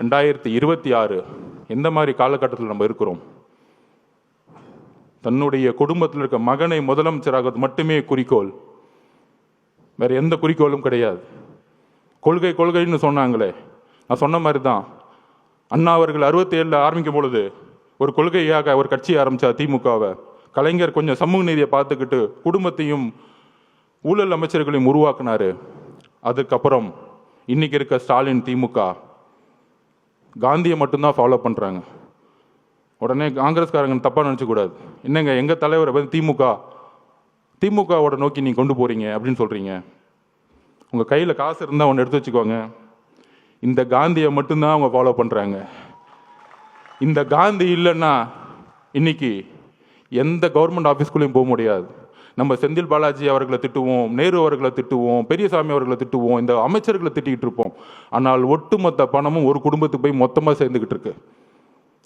ரெண்டாயிரத்தி இருபத்தி ஆறு எந்த மாதிரி காலகட்டத்தில் நம்ம இருக்கிறோம்? தன்னுடைய குடும்பத்தில் இருக்க மகனை முதலமைச்சராக மட்டுமே குறிக்கோள். வேறு எந்த குறிக்கோளும் கிடையாது. கொள்கை கொள்கைன்னு சொன்னாங்களே. நான் சொன்ன மாதிரி தான் அண்ணா அவர்கள் அறுபத்தி ஏழில் ஆரம்பிக்கும் பொழுது ஒரு கொள்கையாக ஒரு கட்சியை ஆரம்பித்தார் திமுகவை. கலைஞர் கொஞ்சம் சமூக நீதியை பார்த்துக்கிட்டு குடும்பத்தையும் ஊழல் அமைச்சர்களையும் உருவாக்குனாரு. அதுக்கப்புறம் இன்னைக்கு இருக்க ஸ்டாலின் திமுக. காந்தியை மட்டும்தான் ஃபாலோ பண்ணுறாங்க உடனே காங்கிரஸ்காரங்க தப்பாக நினச்சக்கூடாது என்னங்க எங்கள் தலைவரை வந்து திமுக திமுகவோட நோக்கி நீங்கள் கொண்டு போகிறீங்க அப்படின்னு சொல்கிறீங்க உங்கள் கையில் காசு இருந்தால் ஒன்று எடுத்து வச்சுக்கோங்க. இந்த காந்தியை மட்டும்தான் அவங்க ஃபாலோ பண்ணுறாங்க இந்த காந்தி இல்லைன்னா இன்னைக்கு எந்த கவர்மெண்ட் ஆஃபீஸ்குள்ளேயும் போக முடியாது. நம்ம செந்தில் பாலாஜி அவர்களை திட்டுவோம் நேரு அவர்களை திட்டுவோம் பெரியசாமி அவர்களை திட்டுவோம் இந்த அமைச்சர்களை திட்டிகிட்டு இருப்போம். ஆனால் ஒட்டுமொத்த பணமும் ஒரு குடும்பத்துக்கு போய் மொத்தமாக சேர்ந்துக்கிட்டு இருக்கு.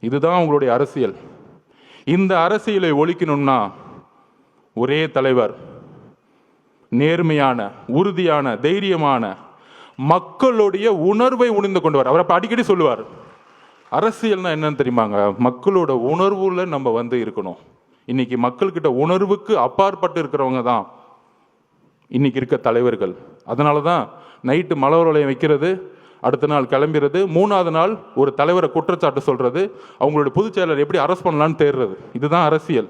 இதுதான் உங்களுடைய அரசியல். இந்த அரசியலை ஒழிக்கணும்னா ஒரே தலைவர் நேர்மையான உறுதியான தைரியமான மக்களுடைய உணர்வை உணிந்து கொண்டவர். அவர் அப்போ அடிக்கடி சொல்லுவார் அரசியல்னா என்னன்னு தெரியுமாங்க? மக்களோட உணர்வுல நம்ம வந்து இருக்கணும். இன்னைக்கு மக்கள்கிட்ட உணர்வுக்கு அப்பாற்பட்டு இருக்கிறவங்க தான் இன்னைக்கு இருக்க தலைவர்கள். அதனால தான் நைட்டு மலர் வளையம் வைக்கிறது அடுத்த நாள் கிளம்புறது மூணாவது நாள் ஒரு தலைவரை குற்றச்சாட்டு சொல்கிறது அவங்களுடைய பொதுச் செயலர் எப்படி அரெஸ்ட் பண்ணலான்னு தேடுறது. இதுதான் அரசியல்.